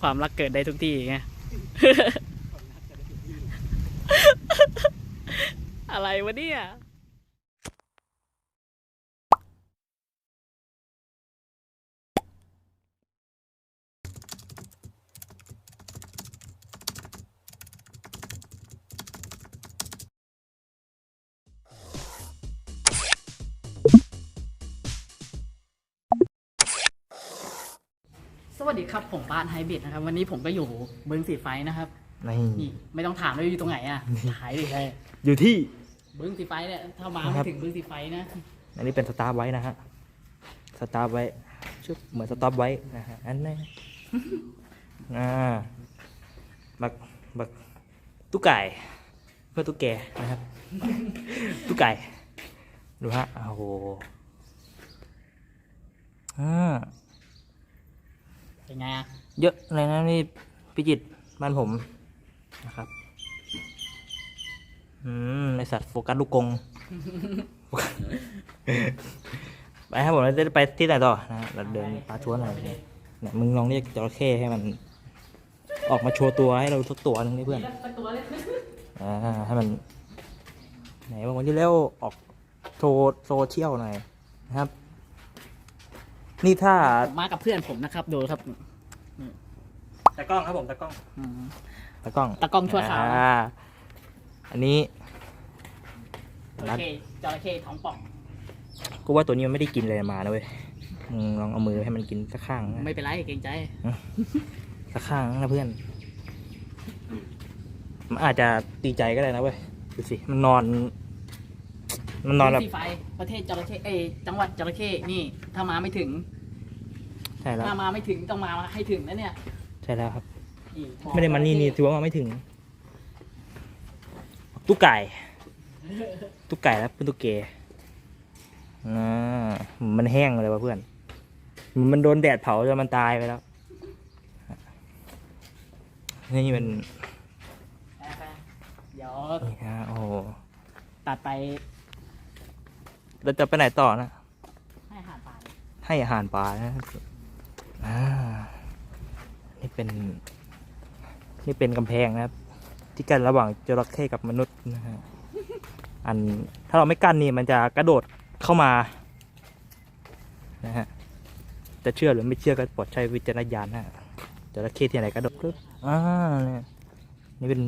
ความรักเกิดได้ทุกที่ไงอะไรวะเนี่ย สวัสดีครับ ผมปานไฮเบดนะครับ วันนี้ผมก็อยู่เบิ้งสีไฟนะครับนี่นี่ไม่ต้องถามว่าอยู่ตรงไหนอะถ่ายดิเลยอยู่ที่ เบิ้งสีไฟเนี่ยถ้ามาคไม่รับถึงเบิ้งสีไฟนะอันนี้เป็นสตาร์ไว้นะฮะ สตาร์ไว้ชึบเหมือนสต็อปไว้นะฮะ อันนี้ อ่า บัก บัก ตุ๊กไก่ เพื่อตุ๊กแกนะครับ ตุ๊กไก่ ดูฮะ โอ้โห อ่า เป็นไงอะเยอะเลยนะนี่พิจิตรบ้านผมนะครับอืมในสัตว์โฟกัสลูกกง ไปครับผมเราจะไปที่ไหนต่อนะฮะเราเดินปลาชวนอะไรเนี่ยเนี่ยมึงลองเรียกจระเข้ให้มัน ออกมาโชว์ตัวให้เราทุกตัวหนึงนี่เพื่อนตัวเลยอ่าให้มัน ไหนบอกวันที่แล้วออกโชว์โซเชียลหน่อยนะครับ นี่ถ้าผมมากับเพื่อนผมนะครับ ดูครับตากล้องครับผมตากล้องอืมตากล้องตากล้องชั่วคราวอ่อันนี้ จระเข้จระเข้ท้องป่อง กูว่าตัวนี้มันไม่ได้กินเลยมานะเว้ยมึงลองเอามือให้มันกินสักข้างนะไม่เป็นไรเกรงใจ สักข้างนะเพื่อน มันอาจจะดีใจก็ได้นะเว้ยดูสิมันนอน มันนอนแบบเบิ้งสีไฟประเทศจระเข้เอยจังหวัดจระเข้นี่ถ้ามาไม่ถึงใช่แล้วถ้ามาไม่ถึงต้องมาให้ถึงนะเนี่ยใช่แล้วครับนี่บอกไม่ได้มันนี่นี่ถือว่ามาไม่ถึง ตุ๊กไก่ ตุ๊กไก่แล้วเป็นตุ๊กเกอ่ามันแห้งเลยวะเพื่อน มันโดนแดดเผาจนมันตายไปแล้ว นี่เป็นไปๆเดี๋ยวนี่ฮะโอ้โห ตัดไป เราจะไปไหนต่อนะ ให้อาหารปลาให้อาหารปลานะอ่านี่เป็น นี่เป็นกำแพงนะครับ ที่กั้นระหว่างจระเข้กับมนุษย์นะฮะ อันถ้าเราไม่กั้นนี่มันจะกระโดดเข้ามา นะฮะ จะเชื่อหรือไม่เชื่อก็โปรดใช้วิจารณญาณนะฮะจระเข้ที่ไหนกระโดดปึ๊บอ่าเนี่ยนี่เป็น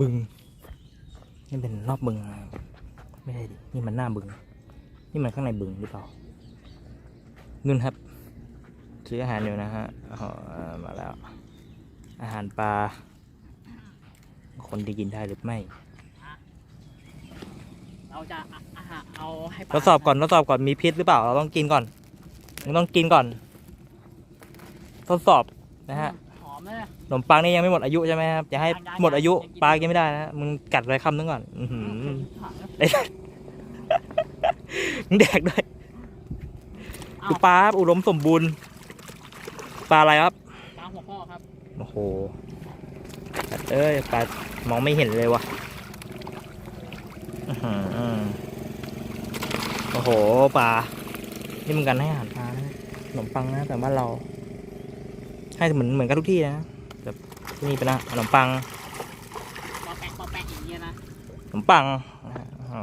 บึง นี่เป็นรอบบึงนะครับ ไม่ใช่ดิ นี่มันหน้าบึง นี่มันข้างในบึงหรือเปล่านู่นครับ ซื้ออาหารอยู่นะฮะอ๋อมาแล้ว อาหารปลา คนที่กินได้หรือไม่เราจะอะอาหารเอาให้ปลาทดสอบก่อนทดสอบก่อนมีพิษหรือเปล่า เราต้องกินก่อนมึงต้องกินก่อน ทดสอบนะฮะหอมเลย ขนมปังนี่ยังไม่หมดอายุใช่ไหมครับจะให้ยังยังหมดอายุยังกินปลากินไม่ได้นะมึงกัดอะไรคำนึงก่อนอือหือไอ้สัสมึงแดกด้วยเอาดูปลาครับอุดมสมบูรณ์ปลาอะไรครับปลาหัวพ่อครับโอ้โหสัตว์เอ้ยปลามองไม่เห็นเลยวะอื้อหือโอ้โหปลานี่มึงกันให้อาหารปลานะขนมปังนะแต่บ้านเรา ให้เหมือนเหมือนกันทุกที่นะแต่ที่นี่เป็นอะขนมปังปอแปะปอแปะอย่างเงี้ยนะขนมปังนะฮะอ๋อ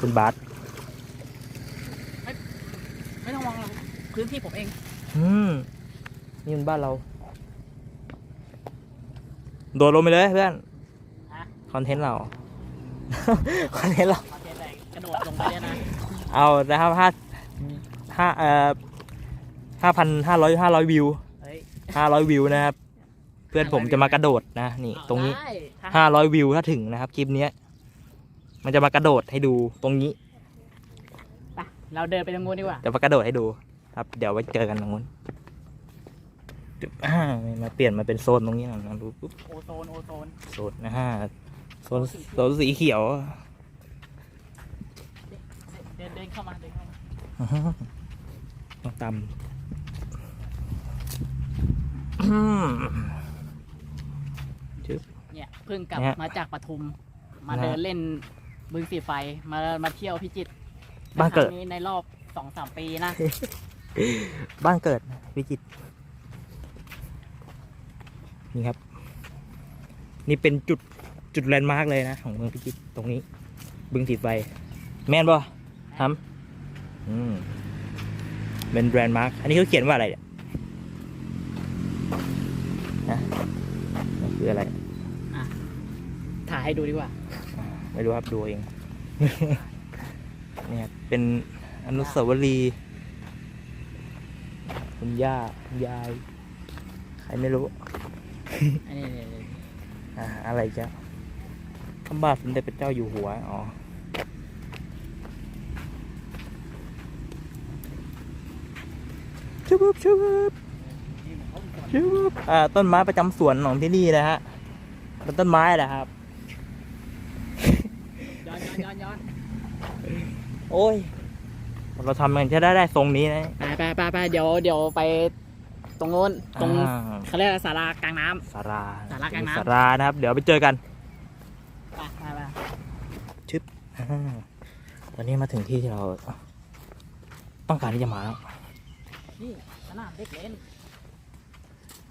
คุณบาสไม่ต้องมองหรอกพื้นที่ผมเอง อืมนี่มันบ้านเรา โดดลงไปเลยเพื่อนฮะ คอนเทนต์เรา คอนเทนต์เราโอเคแต่กระโดดลงไปเนี่ยนะ เอานะครับห้าห้าเอ่อ ห้าพันห้าร้อยห้าร้อยวิวเฮ้ยห้าร้อยวิวนะครับ เพื่อนผมจะมากระโดดนะนี่ตรงนี้ได้ถ้าห้าร้อยวิวถ้าถึงนะครับคลิปเนี้ย มันจะมากระโดดให้ดูตรงนี้ ไปเราเดินไปตรงนู้นดีกว่า จะมากระโดดให้ดู ครับ เดี๋ยวไว้เจอกันตรงนู้นจุ๊บอ่ามาเปลี่ยนมาเป็นโซนตรงนี้หน่อยนะดูปุ๊บ โอโซน โอโซน โซนนะฮะโซนโซนสีเขียวเดินเดินเข้ามา เดินเข้ามาอื้อหือต้องตำ อืมเนี่ยเพิ่งกลับเนี่ย มาจากปทุม มานะเดินเล่นบึงสีไฟมามาเที่ยวพิจิตรบ้านเกิดครั้งนี้ในรอบสองสามปีนะ บ้านเกิดพิจิตรนี่ครับ นี่เป็นจุดจุดแลนด์มาร์กเลยนะ ของเมืองพิจิตรตรงนี้ บึงสีไฟแม่นป่ะทำอืมเป็นแลนด์มาร์กอันนี้เขาเขียนว่าอะไรเนี่ยนะมัน คืออะไรถ่ายให้ดูดีกว่า ไม่รู้ครับดูเอง เนี่ยครับเป็นอนุสาวรีย์คุณย่าคุณยาย ใครไม่รู้ อันนี้นี่นี่อ่าอะไรจ้ะพระบาทสมเด็จพระเจ้าอยู่หัว อ๋อ ชุบชุบชุบอ่า ต้นไม้ประจำสวนของที่นี่นะฮะเป็นต้นไม้แหละครับย้อนย้อนย้อนย้อนโอ้ย เราทำมันจะได้ได้ทรงนี้นะไปไปไปไปเดี๋ยวเดี๋ยวไปตรงโน้นตรงอ่าเขาเรียกอะไรศาลากลางน้ำสาราสารากลางน้ำสารานะครับ เดี๋ยวไปเจอกันไปไปไปอ่าตอนนี้มาถึงที่ที่เรา ต้องการที่จะมาแล้วนี่สนามเด็กเล่น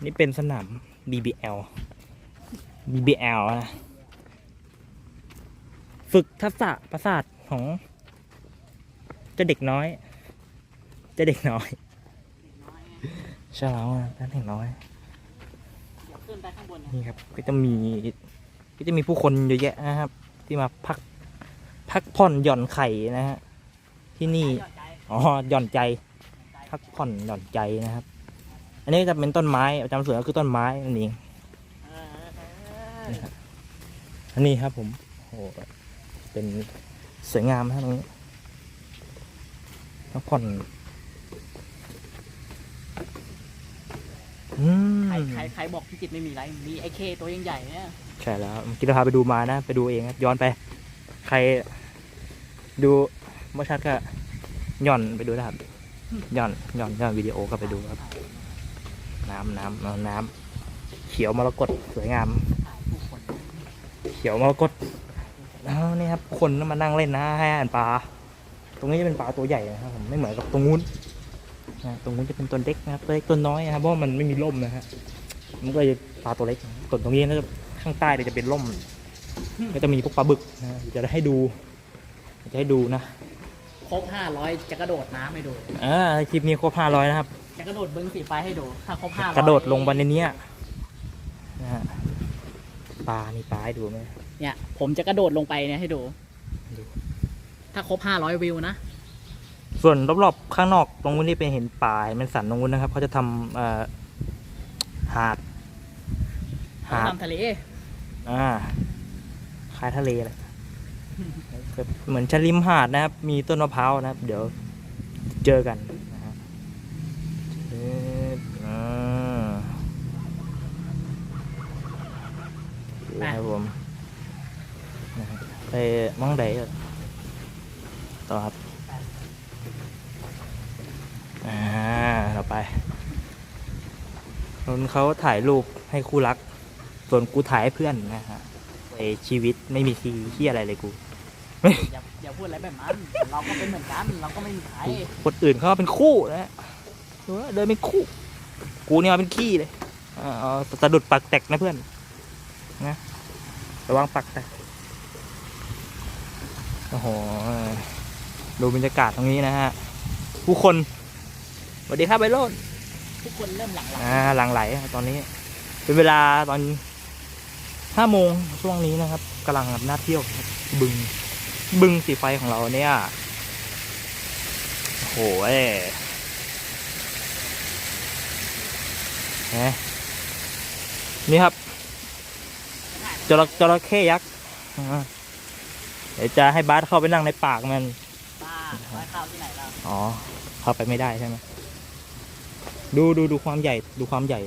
นี่เป็นสนาม BBL BBL นะ ฝึกทักษะประสาทของเจ้าเด็กน้อยเจ้าเด็กน้อยใช่แล้วนะเจ้าเด็กน้อยเดี๋ยวขึ้นไปข้างบนเนี่ยนี่ครับก็จะมีก็จะมีผู้คนเยอะแยะนะครับ ที่มาพักพักผ่อนหย่อนไข่นะฮะที่นี่ยอดใจอ๋อหย่อนใจ พักผ่อนหย่อนใจนะครับ อันนี้จะเป็นต้นไม้ประจำสวนก็คือต้นไม้นั่นเองเออเอออันนี้ครับผมโอ้โหเป็นสวยงามนะครับตรงนี้พักผ่อนอืมใครใครใครบอกพิจิตรไม่มีไร มีไอเคตัวยังใหญ่เนี่ยใช่แล้วเมื่อกี้เราพาไปดูมานะ ไปดูเองครับย้อนไป ใครดูไม่ชัดก็หย่อนไปดูนะครับหย่อนหย่อนหย่อนวิดีโอก็ไปดูครับ น้ำน้ำเอาน้ำเขียวมรกตสวยงามถ่ายผู้คนเขียวมรกตแล้วนี่ครับคนก็มานั่งเล่นนะให้อาหารปลา ตรงนี้จะเป็นปลาตัวใหญ่นะครับผมไม่เหมือนกับตรงนู้นนะตรงนู้นจะเป็นตัวเล็กนะครับตัวเล็กตัวน้อยนะครับเพราะว่ามันไม่มีร่มนะฮะมันก็เลยปลาตัวเล็กส่วนตรงนี้ก็จะข้างใต้เนี่ยจะเป็นร่มก็จะมีพวกปลาบึกนะฮะจะได้ให้ดู จะให้ดูนะ ครบห้าร้อยจะกระโดดน้ำให้ดูอ่าคลิปนี้ครบห้าร้อยนะครับ จะกระโดดบึงสีไฟให้ดู ถ้าครบห้าร้อยกระโดดลงไปในเนี้ยนะฮะปลานี่ปลาให้ดูไหมเนี่ย ผมจะกระโดดลงไปเนี่ยให้ดูดู ถ้าครบห้าร้อยวิวนะ ส่วนรอบๆข้างนอกตรงนู้นนี่เป็นเห็นป่าเห็นเป็นสันตรงนู้นนะครับเขาจะทำเอ่อหาดหาดตามทะเลอ่าคล้ายทะเลเลยแบบเหมือนชะริมหาดนะครับ มีต้นมะพร้าวนะครับ เดี๋ยวเจอกันนะฮะเอ๊ะอ่าดูครับผมนะฮะ ไปมองใดก่อนต่อครับ อ่า เราไปนนเขาถ่ายรูปให้คู่รัก ส่วนกูถ่ายให้เพื่อนนะฮะไอชีวิตไม่มีทีที่อะไรเลยกูอย่าอย่าพูดอะไรแบบนั้นเราก็เป็นเหมือนกันเราก็ไม่มีใครคนอื่นเขาเป็นคู่นะฮะดูว่าเดินเป็นคู่ กูเนี่ยมาเป็นขี้เลยอ่าเอาสะดุดปักแตกนะเพื่อน นะระวังปักแตก โอ้โหดูบรรยากาศตรงนี้นะฮะ ผู้คนสวัสดีครับไบโรนทุกคนเริ่มหลังไหลอ่าหลังไหลครับตอนนี้ เป็นเวลาตอนห้าโมงช่วงนี้นะครับกำลังแบบน่าเที่ยวครับบึง บึงสีไฟของเราเนี่ยโอ้โหเอ้ยเห็นไหมนี่ครับจระจระเข้ยักษ์อ่า เดี๋ยวจะให้บาสเข้าไปนั่งในปากมันบ้าไว้ข้าวที่ไหนเราอ๋อ เข้าไปไม่ได้ใช่ไหมดูดูดูความใหญ่ดูความใหญ่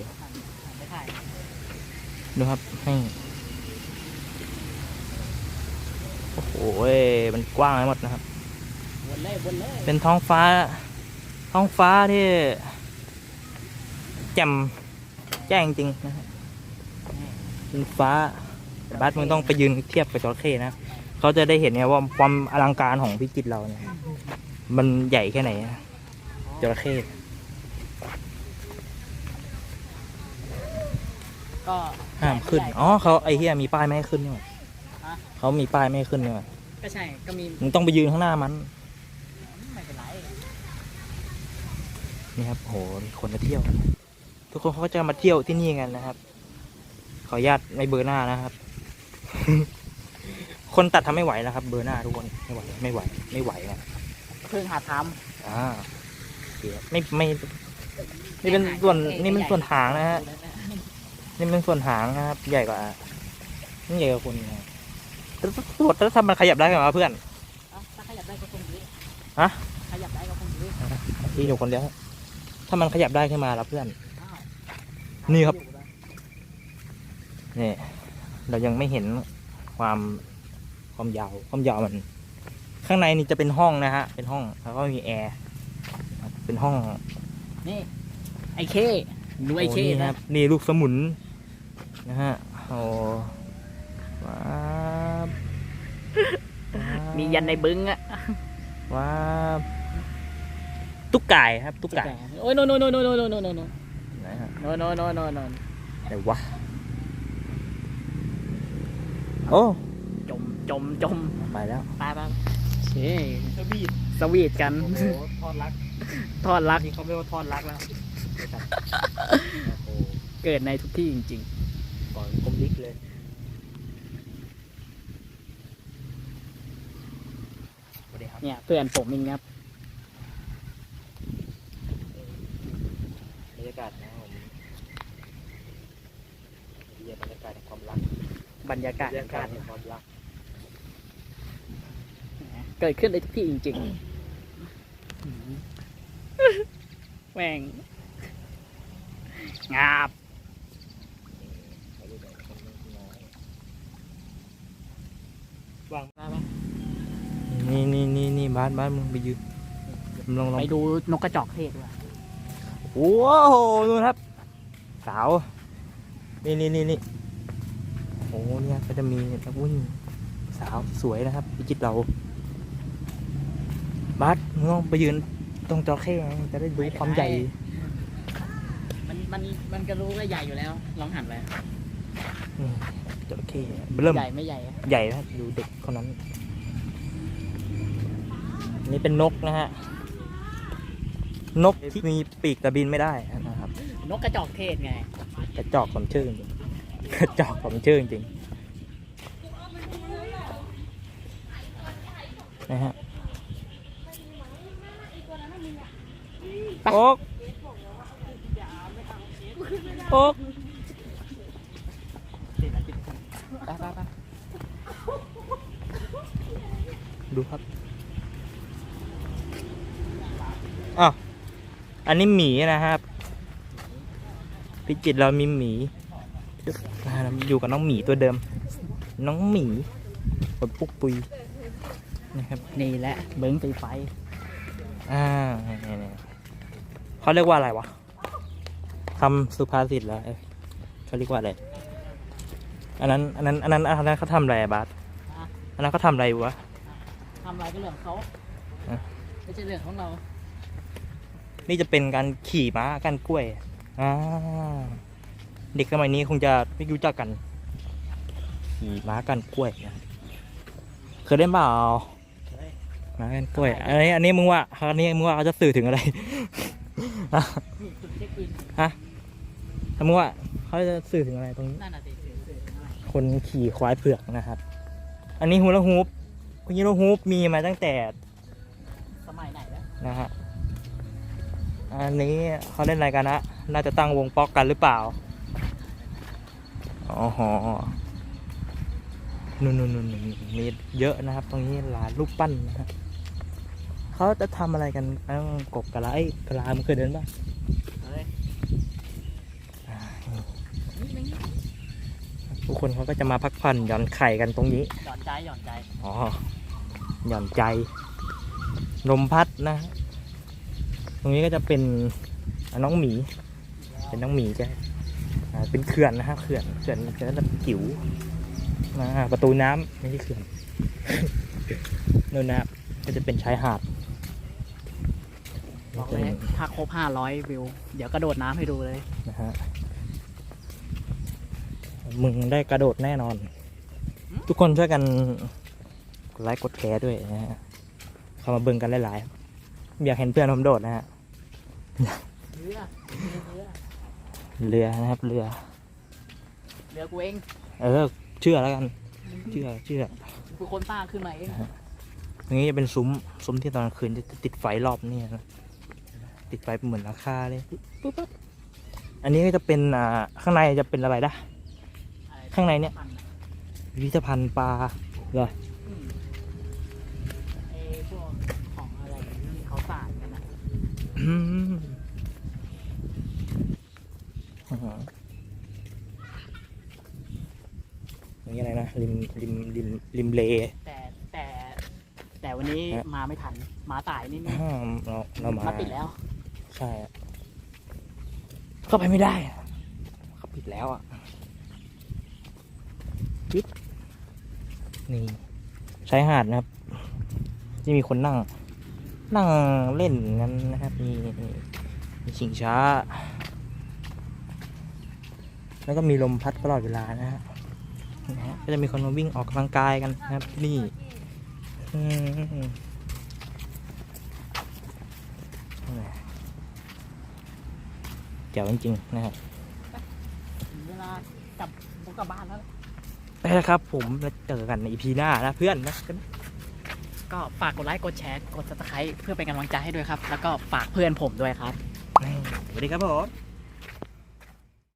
ไม่ถ่ายดูครับนี่โอ้โหเอ้ยมันกว้างไปหมดนะครับ วนเลยวนเลยเป็นท้องฟ้า ท้องฟ้าที่แจ่มแจ้งจริงนะฮะเป็นฟ้าบัสมึงต้องไปยืนเทียบกับจระเข้นะ เขาจะได้เห็นไงว่าความอลังการของพิจิตรเราเนี่ย มันใหญ่แค่ไหนจระเข้ก็ห้ามขึ้น อ๋อเขาไอ้เฮียมีป้ายไม่ให้ขึ้นนี่หว่าเขามีป้ายไม่ให้ขึ้นนี่หว่าก็ใช่ก็มีมึงต้องไปยืนข้างหน้ามันนี่ครับโหคนมาเที่ยว ทุกคนเขาก็จะมาเที่ยวที่นี่กันนะครับ ขออนุญาตไม่เบอร์หน้านะครับ คนตัดทำไม่ไหวแล้วครับ เบอร์หน้าทุกคนไม่ไหวไม่ไหวไม่ไหวนะเพิ่งหาทอ่าโอเคไม่ไม่นี่เป็นส่วนนี่เป็นส่วนหางนะฮะำนี่เป็นส่วนหางนะครับใหญ่กว่านี่ใหญ่กว่าคนนะแล้วตัวแล้วทำมันขยับได้กันวะเพื่อน เอ้าถ้าขยับได้ก็คงดีฮะ ขยับได้ก็คงดีที่อยู่คนเดียวถ้ามันขยับได้ขึ้นมาแล้วเพื่อน อ้าวนี่ครับ นี่เรายังไม่เห็นความ ความยาวความยาวมัน ข้างในนี่จะเป็นห้องนะฮะ เป็นห้องแล้วก็มีแอร์ครับเป็นห้องนี่ไอเคดูไอเคโนี่นะครับ นี่ลูกสมุนนะฮะโอ้ว้าวมียันในบึ้งอะว้าวตุ๊กไก่ครับ ตุ๊กไก่โอ้ยโนโนโนโนโนโนโนโนโนนะฮะโนโนโนโนโนไหนวะโอ้ จมจมจมไปแล้วไปไปเฮ้สวีทสวีทกันทอดรักทอดรัก นี่เขาเรียกว่าทอดรักแล้วโอ้เกิดในทุกที่จริง ก่อนคมลิกเลยสวัสดีครับ ๆ เนี่ยเพื่อนผมเองครับ บรรยากาศนะครับผมเรียนบรรยากาศแห่งความรักบรรยากาศบรรยากาศแห่งความรัก เกิดขึ้นในทุกที่จริงๆแม่งงาบวางไปไปนี่นี่นี่นี่บ้านบ้านมึงไปยืนมึงลองลองไปดูนกกระจอกเทศด้วยโอ้โหดูครับ สาว นี่นี่นี่นี่โอ้เนี่ยก็จะมีนักวิ่งสาวสวยนะครับพิจิตรเรา บัสมึงลองไปยืนตรงจระเข้ไงจะได้ดูความใหญ่ มันมันมันก็รู้ว่าใหญ่อยู่แล้ว ลองหันไปอืมจระเข้เริ่มใหญ่ไม่ใหญ่อะใหญ่นะดูเด็กคนนั้น นี่เป็นนกนะฮะ นกที่มีปีกแต่บินไม่ได้นะครับ นกกระจอกเทศไง กระจอกสมชื่อจริงกระจอกสมชื่อจริงนะฮะ โอ๊กโอ๊กไปไปไปดูครับ อ้าว อันนี้หมีนะครับ พิจิตรเรามีหมีอ่าเราอยู่กับน้องหมีตัวเดิม น้องหมีปดปุกปุยนะครับ นี่แหละ เบิ้งสีไฟอ่า เนี่ยๆเขาเรียกว่าอะไรวะคำสุภาษิตเหรอเอ้ยเขาเรียกว่าอะไร อันนั้น อันนั้น อันนั้น อันนั้นเขาทำอะไรอะบาสอันนั้นเขาทำอะไรอยู่วะทำอะไรก็เรื่องของเขาอะ ไม่ใช่เรื่องของเรานี่จะเป็นการขี่ม้ากันกล้วยอ่าเด็กสมัยนี้คงจะไม่รู้จักกัน ขี่ม้ากันกล้วยนะเคยเล่นเปล่าม้ากันกล้วย อันนี้ อันนี้มึงว่า อันนี้มึงว่าเขาจะสื่อถึงอะไร นี่จุดเช็คอินถ้ามึงว่าเขาจะสื่อถึงอะไรตรงนี้ นั่นน่ะสิคนขี่ควายเผือกนะครับ อันนี้ฮูลาฮูปฮูลาฮูปมีมาตั้งแต่สมัยไหนแล้วนะฮะ อันนี้เขาเล่นอะไรกันนะ น่าจะตั้งวงป๊อกกันหรือเปล่า อ๋อหอนู่นนู่นนู่นนู่นมีเยอะนะครับ ตรงนี้หลานรูปปั้นนะฮะ เขาจะทำอะไรกันเอ้ากบกะลาไอ้ยกะลามันเคยเดินป่ะเฮ้ยอ่านี่มันทุกคนเขาก็จะมาพักผ่อนหย่อนไข่กันตรงนี้ หย่อนใจหย่อนใจ อ๋อ หย่อนใจ ลมพัดนะ ตรงนี้ก็จะเป็นอ่าน้องหมี เป็นน้องหมีใช่อ่าเป็นเขื่อนนะฮะเขื่อน เขื่อนเขื่อนแบบจิ๋วนะประตูน้ำไม่ใช่เขื่อนนู่นนะครับก็จะเป็นชายหาด บอกเลยถ้าครบห้าร้อยวิว เดี๋ยวกระโดดน้ำให้ดูเลย นะฮะ มึงได้กระโดดแน่นอน ทุกคนช่วยกันกดไลค์กดแชร์ด้วยนะฮะ เข้ามาเบิ่งกันหลายๆ อยากเห็นเพื่อนผมโดดนะฮะ เรือ เรือ เรือนะครับเรือ เรือกูเองเออ เชื่อแล้วกัน เชื่อเชื่อ กูคนสร้างขึ้นมาเอง ตรงนี้จะเป็นซุ้มซุ้มที่ตอนกลางคืนจะติดไฟรอบนี่นะ ติดไฟเป็นเหมือนราคาเลยปุ๊บปั๊บอันนี้ก็จะเป็นอ่าข้างในจะเป็นอะไรนะอะไรข้างในเนี่ยพิพิธภัณฑ์ปลาเหรออืมไอ้พวกของอะไรที่เขาสร้างกันนะอืมอื้อหืออันนี้อะไรนะริมริมริมริมเลแต่แต่แต่วันนี้ฮะมาไม่ทันมาสายนิดนึงอ้าวเราเรามามาปิดแล้ว ใช่อะเข้าไปไม่ได้เขาปิดแล้วอะปึ๊บนี่ชายหาดนะครับ ที่มีคนนั่ง นั่งเล่นกันนะครับ มีมีชิงช้า แล้วก็มีลมพัดตลอดเวลานะฮะนะฮะก็จะมีคนมาวิ่งออกกำลังกายกันนะครับที่นี่อืมแจ๋วจริงๆนะครับถึงเวลากลับผมกลับบ้านแล้วได้แล้วครับ ผมแล้วเจอกันในอีพีหน้านะเพื่อนนะก็ฝากกดไลค์กดแชร์ กด subscribe เพื่อเป็นกำลังใจให้ด้วยครับ แล้วก็ฝากเพื่อนผมด้วยครับ สวัสดีครับผม